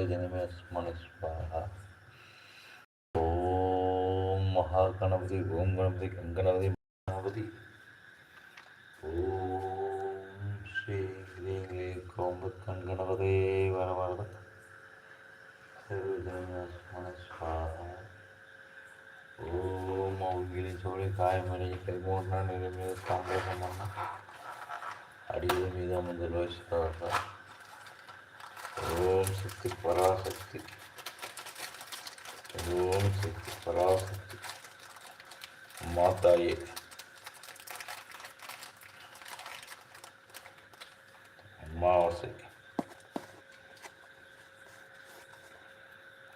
सर्वजनमे स्मरण स्वाहा ओम महागणपति ओम गणपति गणपति गणपति ओम श्री ह्रीं क्लीं कौमुदं गणपते वरवरद सर्वजनमे स्मरण स्वाहा ஓம் அவங்கிலி சோழி காயமணி கைமூர்ணா நிறமிய தாமிரசமன்னா அடியே மீது அமர்ந்த லோசிதாக ஓம் சக்தி பராசக்தி ஓம் சக்தி பராசக்தி அம்மா தாயே அமாவாசை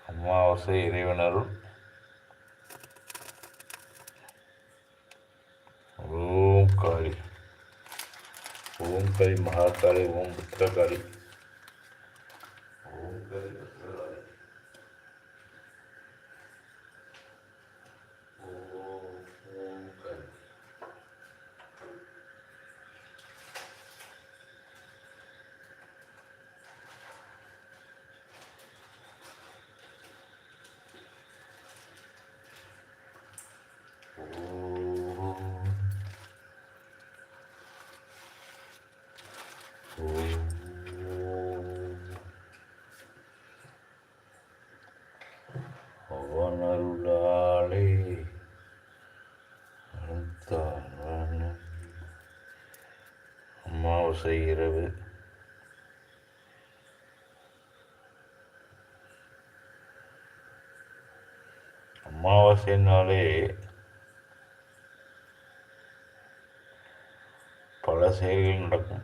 அமாவாசை இறைவனருள் ஓம் காளி ஓம் காளி மகாகாளி ஓம் புத்திரகாளி ஓம் காளி புத்திரகாளி ஓம் ஓம் காளி ஓம் அவனருளாளே அழுத்தான் பூசை இரவு அமாவாசைனாலே பல செயல்கள் நடக்கும்.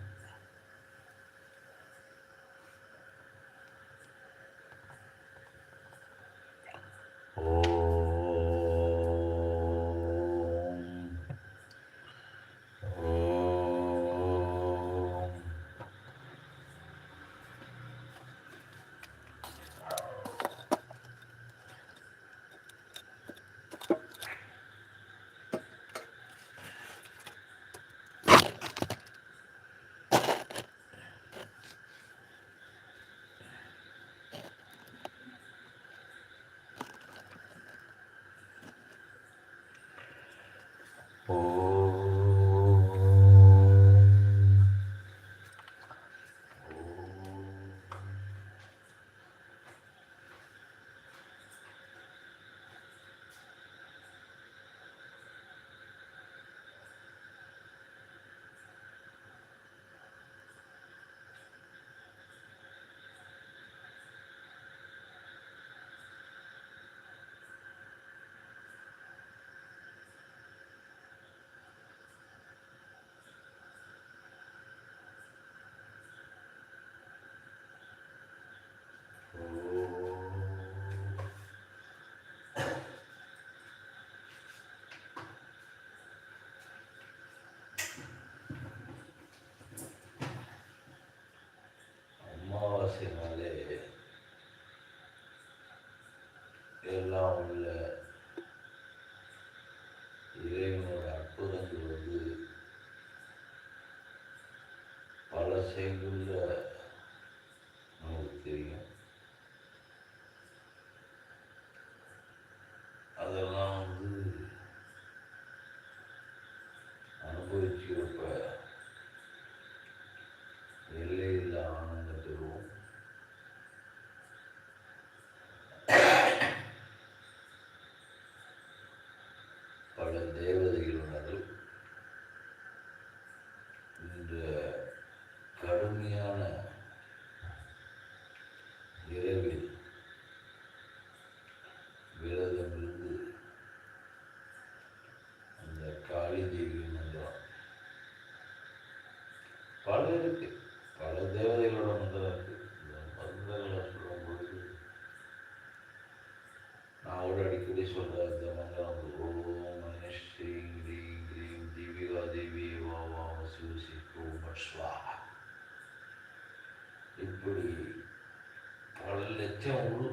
அமாவாசைனாலே எல்லாம் உள்ள இறைவனோட அற்புதங்கள் வந்து பல செயல்களில் நமக்கு தெரியும் அதெல்லாம் வந்து அனுபவிக்கிறப்ப எல்லையில் ஆனந்தம் பெறுவோம் பல தேவதைகளுடன் இந்த கடுமையான இரவில் விரதம் இருந்து அந்த காளி தேவி மந்திரம் பல இருக்கு. பல தேவதைகளோட மந்திரம் இருக்கு. இந்த மந்திரங்களை சொல்லும் நான் கூட அடிக்கடி சொல்ற இந்த மந்திரம் வந்து ஓம் மனுஸ்ரீ கிரீம் கிரீம் தீபிகா தேவி வா சிவசி ஓம் இப்படி பல லட்சம் உரு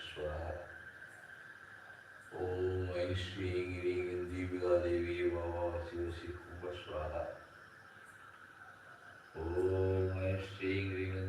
ஸ்ரீ கும்பஸ்வாஹா ஓம் ஐ ஸ்ரீ ஹ்ரீம் தீபிகா தேவி வாவா சிவ ஸ்ரீ கும்பஸ்வாஹா ஓம் ஐ ஸ்ரீ ஹ்ரீம்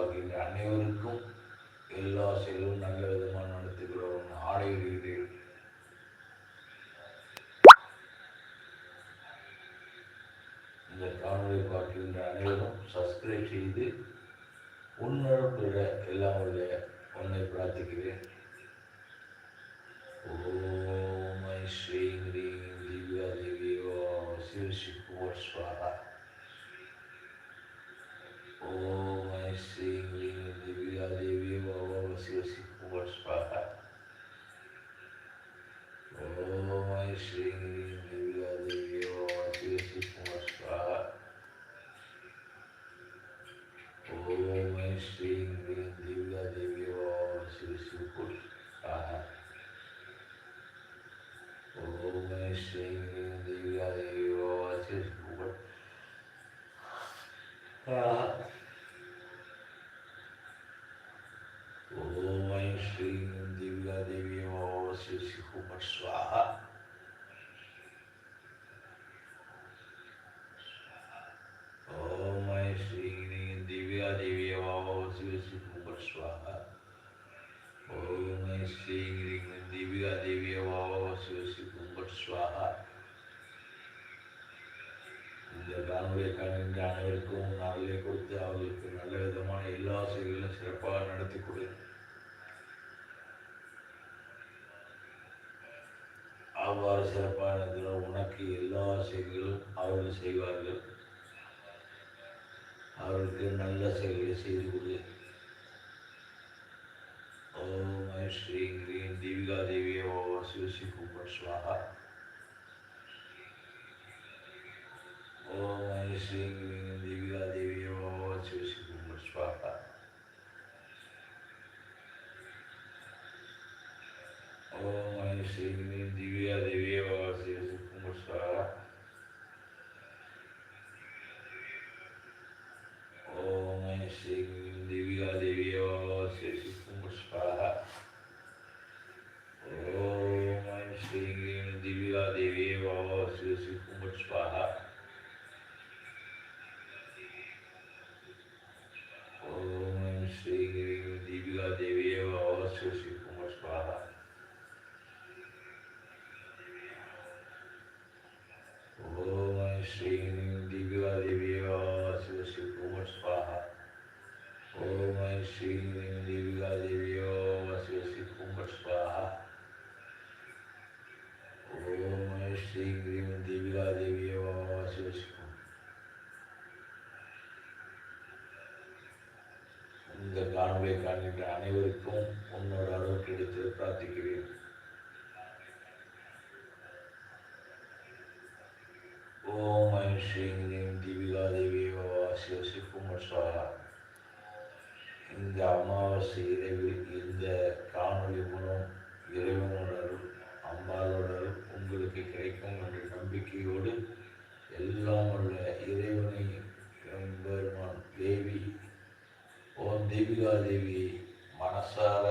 காணொலி பார்க்கின்ற அனைவருக்கும் எல்லா செயலும் நல்ல விதமாக நடத்துகிறோம். ஆடையிடுகிறேன் இந்த காணொலியை பார்க்கின்ற அனைவரும் சப்ஸ்கிரைப் செய்து உன்னோட எல்லாம் உடைய உன்னை பிரார்த்திக்கிறேன். ஓம் ஸ்ரீ ஹ்ரீம் திவ்யா தேவி ஓம் சிவ ஸ்ரீ ஸ்வாஹா ஓம் ஐ ஸ்ரீ ஹ்ரீம் திவ்யா தேவி ஓம் சிவ ஸ்ரீ குமார் ஸ்வாஹா ஓம் ஐ ஸ்ரீ ஹ்ரீம் திவ்யா தேவி ஓம் சிவ ஸ்ரீ குமார் ஸ்வாஹா ஓம் ஐ ஸ்ரீ ஹ்ரீம் திவ்யா தேவி ஓம் சிவ சிவ புருஷாஹ ஓம் ஐ ஸ்ரீ ஹ்ரீம் திவ்யா தேவி ஓம் சிவ சிவ ஓம் ஐ ஸ்ரீ ஹ்ரீம் திவ்யா தேவி ஓம் சிவ சிவ ஸ்வாஹா ஓம் ஐ ஸ்ரீ ஹ்ரீம் திவ்யா தேவி ஓம் சிவ சிவ ஸ்வாஹா ஓம் ஐ ஸ்ரீ ஹ்ரீம் திவ்யா தேவி ஓம் சிவ சிவ ஸ்வாஹா இந்த காணொலியை காண்கின்ற அனைவருக்கும் நாளிலே கொடுத்து அவர்களுக்கு நல்ல விதமான எல்லா செயல்களும் சிறப்பாக நடத்தி கொடு. அவ்வாறு சிறப்பாக நடத்தின உனக்கு எல்லா செயல்களும் அவர்கள் செய்வார்கள். அவர்களுக்கு நல்ல செயல்களை செய்து கொடு. ஓம் ஐ ஸ்ரீ ஹ்ரீம் திவிகா தேவி ஓ சிவசி கும்பர் சுவாகா. ஓம் ஐ ஸ்ரீ ஹ்ரீம் திவிகா தேவி ஓ சிவசி கும்பர் ஸ்வாஹா ஓம் ஐ ஸ்ரீ ஹ்ரீம் திவ்யா தேவி ஓ சிவசி கும்பர் ஸ்வாஹா ஓம் ஐ ஸ்ரீ ஹ்ரீம் திவ்யா தேவி ஓ சிவசி கும்பர் ஸ்வாஹா ஓம் ஐ ஸ்ரீ ஹ்ரீம் திவ்யா தேவி ஓ சிவசி கும்பர் ஸ்வாஹா ஓம் ஐம் ஸ்ரீ ஹ்ரீம் தீபிகா தேவியே வாவஸ்ய ஸ்ரீ குமார் ஸ்வாஹா ஓம் ஐம் ஸ்ரீ ஹ்ரீம் தீபிகா தேவியே வாவஸ்ய ஸ்ரீ குமார் ஸ்வாஹா ஓம் ஐம் ஸ்ரீ ஹ்ரீம் தீபிகா தேவியே வாவஸ்ய ஸ்ரீ குமார் ஸ்வாஹா ஓம் ஐம் ஸ்ரீ ஹ்ரீம் தீபிகா தேவியே வாவஸ்ய ஸ்ரீ நம்முடைய காண்கின்ற அனைவருக்கும் உன்னோட அருள் கிடைத்து பிரார்த்திக்கிறேன். ஓம் ஐம் ஸ்ரீ ஹ்ரீம் தீபிகா தேவி வாசிய சிவகுமார் சுவாகா இந்த அமாவாசை இரவில் இந்த காணொளி மூலம் இறைவனோட அருள் அம்பாளோட அருள் உங்களுக்கு கிடைக்கும் என்ற நம்பிக்கையோடு எல்லாம் உள்ள இறைவனை பெருமான் தேவி ஓம் தீபிகா தேவி மனசார.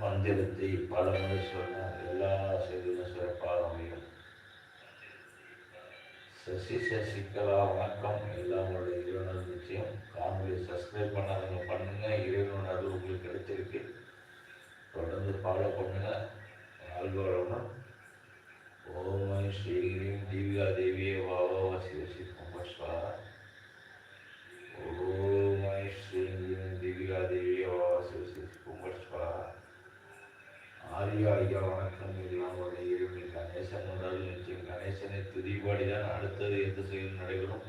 மந்திரத்தை பல முறை சொன்னால் எல்லா செயலும் சிறப்பாக அமையும். சசி சசிகலா வணக்கம். எல்லா இறைவனது நிச்சயம். காணொலியை சப்ஸ்கிரைப் பண்ணாதவங்க பண்ணுங்க. இறைவனோட அது உங்களுக்கு கிடைச்சிருக்கு. தொடர்ந்து ஃபாலோ பண்ணுங்க. வாழ்க வளமுடன் ஓம் ஸ்ரீ ஹ்ரீம் திவ்யா தேவியே வாவா வசி வசி கும்பஸ்வாரா ஓம் ஸ்ரீ ஹ்ரீம் திவ்யா தேவியே வாவா வசி வசி கும்பஸ்வாரா ஆரியா ஐயா வணக்கம் இல்லாமல் இறைவன் கணேசன் உடல் நிச்சயம் கணேசனை துதிபாடி தான் அடுத்தது எந்த செயல் நடைபெறும்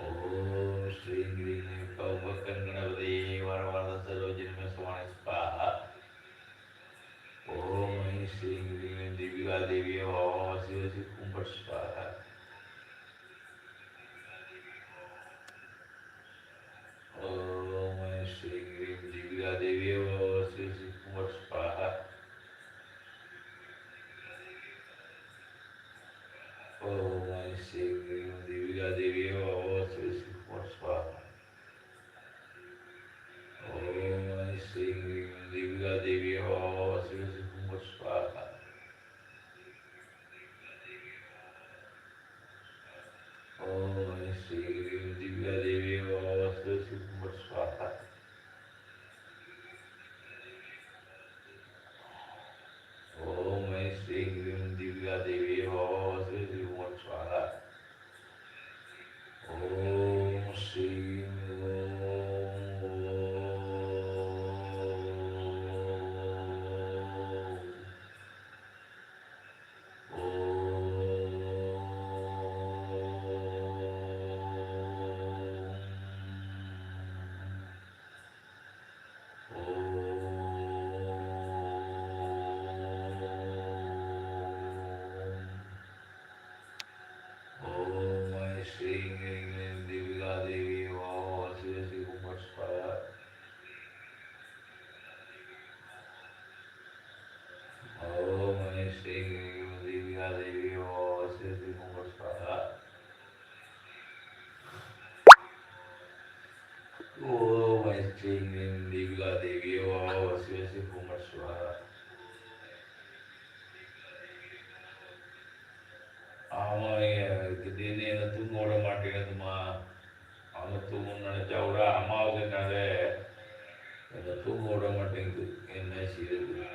ஓம் ஸ்ரீ கிரீம் கௌபக்கன் கணபதியே வரவாத சரோஜினமே சுவாமி ஸ்பாஹா ஓம் ஐ ஸ்ரீ கிரீம் திவ்யா தேவியே வாசி வசி கும்பட் ஸ்பாஹா ஓம் ஐ தேவிகா தேவி வாசி வசி பூமர் ஸ்பாஹா அவன் திடீர்னு என்ன தூங்க விட மாட்டேங்குதுமா அவங்க தூங்கணும்னு நினச்சா கூட அம்மாவுக்குனால என்னை தூங்க விட மாட்டேங்குது என்ன செய்யுது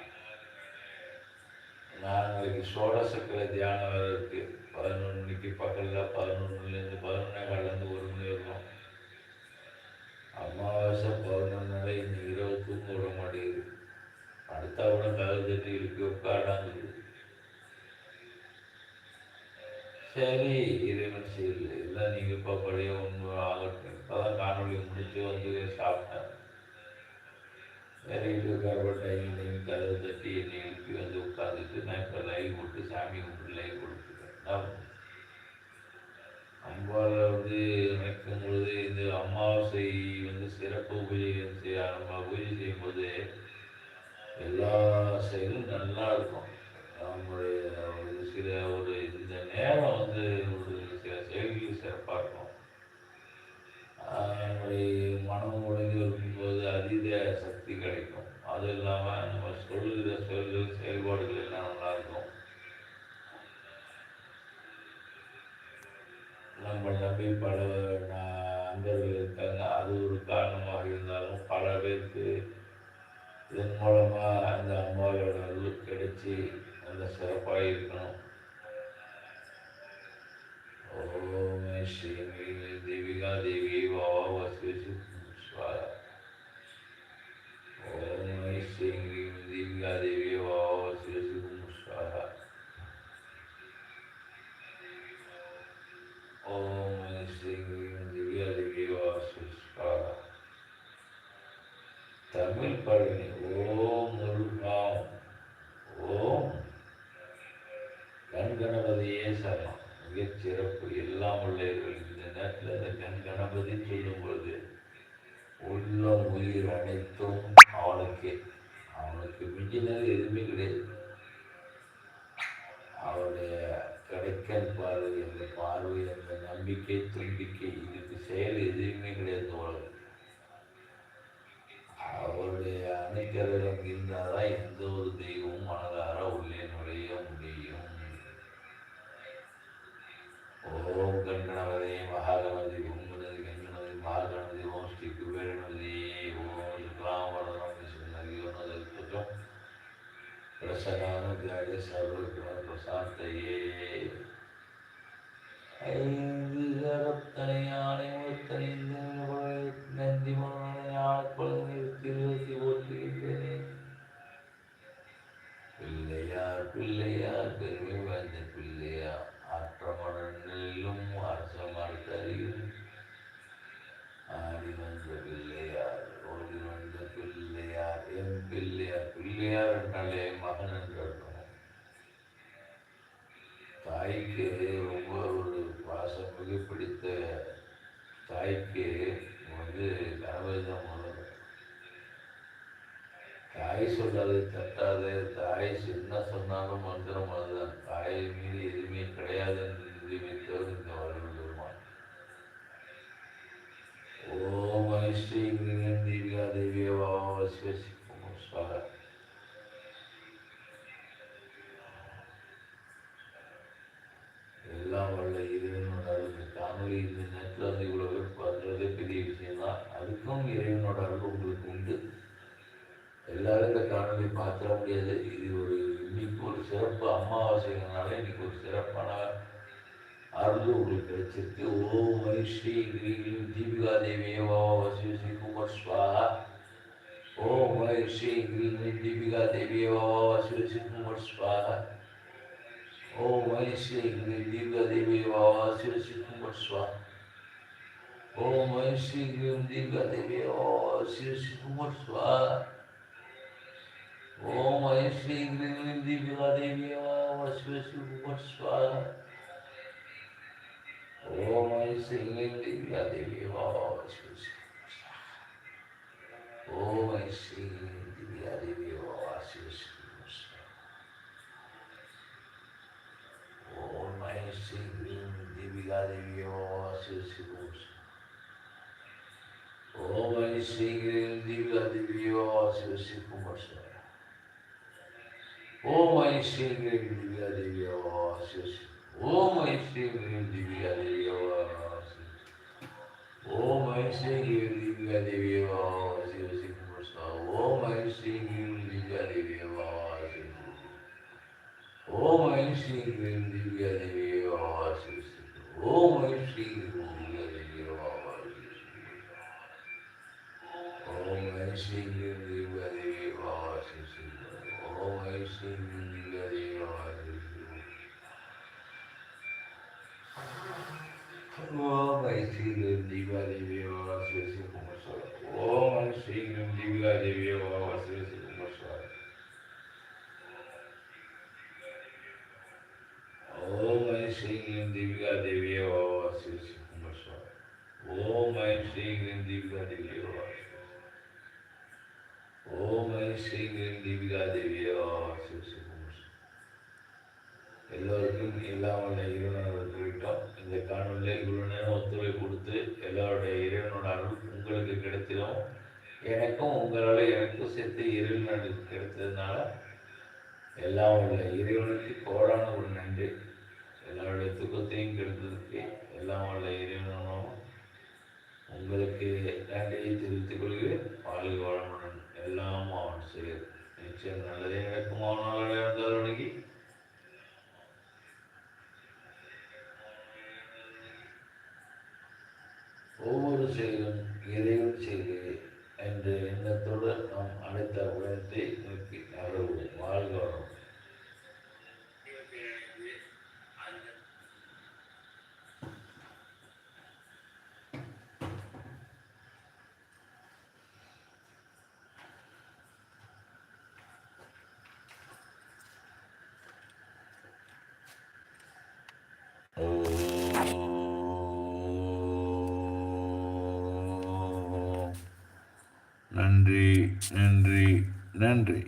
நாளைக்கு சோடசக்கரை தியானம் வேறு இருக்குது பதினொன்று மணிக்கு பக்கத்தில் பதினொன்றுலேருந்து பதினொன்னே காலேருந்து ஒரு மணி வரணும் அமாவாசை பதினொன்னால இன்னைக்கு இரவு தூங்க விட மாட்டேங்குது அடுத்த கூட கதவு தட்டி இருக்கு உட்காடாங்குது சரி இறைவன் செய்யல எல்லாம் நீங்கள் இப்போ பழைய ஒன்று ஆகட்டும். இப்போதான் காணொலி முடிச்சு வந்து சாப்பிட்டேன் வேலையில் இருக்கிற டைம் நீங்கள் கதவு தட்டி என்னை எழுப்பி வந்து உட்காந்துட்டு நான் இப்போ லைவ் போட்டு சாமி கும்பிட்டு லைவ் கொடுத்துருக்கேன் அம்பாவில் வந்து நினைக்கும் பொழுது இந்த அமாவாசை வந்து சிறப்பு பூஜை செய்ய நம்ம பூஜை செய்யும்போது எல்லா செயலும் நல்லா இருக்கும். நம்முடைய ஒரு சில ஒரு இந்த நேரம் வந்து ஒரு சில செயல்கள் சிறப்பாக இருக்கும் ஆஹ் நம்முடைய மனம் ஒழுங்கி இருக்கும்போது அதீத சக்தி கிடைக்கும் அது இல்லாமல் நம்ம சொல்லுகிற சொல்கள் செயல்பாடுகள் எல்லாம் நல்லா இருக்கும் நம்ம நம்பி பல ந- நண்பர்கள் இருக்காங்க அது ஒரு காரணமாக இருந்தாலும் பல பேருக்கு இதன் மூலமா அந்த அம்மாவோட அருள் கிடைச்சி நல்ல சிறப்பாக இருக்கணும். ஓம் ஸ்ரீ தேவிகா தேவி செயல் எதுவுமே கிடையாது உலகம் அவருடைய அணைக்கரையிடம் இருந்தால்தான் எந்த ஒரு தெய்வமும் மனதார உள்ளே நுழைய முடியும். ஓம் கண்கணவதே மகாகணபதி ஓம் கணபதி கண்கணபதி மகாகணபதி ஓம் ஸ்ரீ குபேரநதி ஓம் ராமவரதம் நதி பிரசாந்தையே. റബ്ബനയാളെ മുസ്തനിന്ന് നന്ദി മണയാളെ നിർത്തി പോറ്റിയില്ലേ പിള്ളയാ പിള്ളയാ ഗർഭി വന്ന പിള്ളയാ ആക്രമണങ്ങളിലും ആശമാർക്കറിയും ആടി വന്ന പിള്ളയാ ഓടി വന്ന പിള്ളയാ എം പിള്ളയാ പിള്ളയാ എന്നല്ലേ മകനെന്ന് തായ്ക്ക് தாய்க்கு வந்து கணவன் தான் முதல்ல. தாய் சொல்றது தட்டாது. தாய் என்ன சொன்னாலும் மந்திரம் அதுதான். தாய் மீது எதுவுமே கிடையாது என்று நிரூபித்தவர் இந்த வரலாறு பெருமாள் ஓம் ஐ ஸ்ரீ கிரீன் திவ்யா தேவியவா இது இது ஒரு இன்னைக்கு ஒரு சிறப்பு அமாவாசைனால இன்னைக்கு ஒரு சிறப்பான அருள் உங்களுக்கு கிடைச்சிருக்கு ஓம் ஐ ஸ்ரீ கிரீம் தீபிகா தேவியே வா வசி ஸ்ரீ குமார் ஸ்வாஹா ஓம் ஐ ஸ்ரீ கிரீம் தீபிகா தேவியே வா வசி ஸ்ரீ குமார் ஸ்வாஹா ஓம் ஐ ஸ்ரீ கிரீம் தீபிகா தேவியே வா வசி ஸ்ரீ குமார் ஸ்வாஹா ஓம் ஐ ஸ்ரீ கிரீம் தீபிகா தேவியே வா வசி ஸ்ரீ குமார் ஸ்வாஹா ओम ऐं श्री ग्रीं दिव्या देवी वस्वस्वार ओम ऐं श्री ग्रीं दिव्या देवी वस्वस्वार ओम ऐं श्री ग्रीं दिव्या देवी वस्वस्वार ओम ऐं श्री ग्रीं दिव्या देवी वस्वस्वार ओम ऐं श्री ग्रीं दिव्या देवी वस्वस्वार ఓం ఐశ్వర్య దివ్యాదేవి ఆశీస్ ఓం ఐశ్వర్య దివ్యాదేవి ఆశీస్ ఓం ఐశ్వర్య దివ్యాదేవి ఆశీస్ ఓం ఐశ్వర్య దివ్యాదేవి ఆశీస్ ఓం ఐశ్వర్య దివ్యాదేవి ఆశీస్ ఓం ఐశ్వర్య దివ్యాదేవి ఆశీస్ ఓం ఐశ్వర్య 我未处理完，我未处理完，你别乱说。இல்லாமல் எல்லாம் இறைவனோட விட்டோம் இந்த காணொலியில் இவ்வளோ நேரம் ஒத்துழைப்பு கொடுத்து எல்லாருடைய இறைவனோட அருள் உங்களுக்கு கிடைத்திடும் எனக்கும் உங்களால் எனக்கும் சேர்த்து இறைவன் கிடைத்ததுனால எல்லாம் இறைவனுக்கு கோடான ஒரு நன்றி. எல்லாருடைய துக்கத்தையும் கெடுத்ததுக்கு எல்லாம் வல்ல இறைவனும் உங்களுக்கு நன்றியை தெரிவித்துக் கொள்கிறேன். வாழ்க வளமுடன். எல்லாம் அவன் செய்யும் நிச்சயம் நல்லதே நடக்கும்? அவனால் இருந்தால் அன்னைக்கு ஒவ்வொரு செயலும் இறைவன் செய்து என்ற எண்ணத்துடன் நாம் அனைத்த உலகத்தை நோக்கி நகரவும் வாழ்க நன்றி நன்றி நன்றி.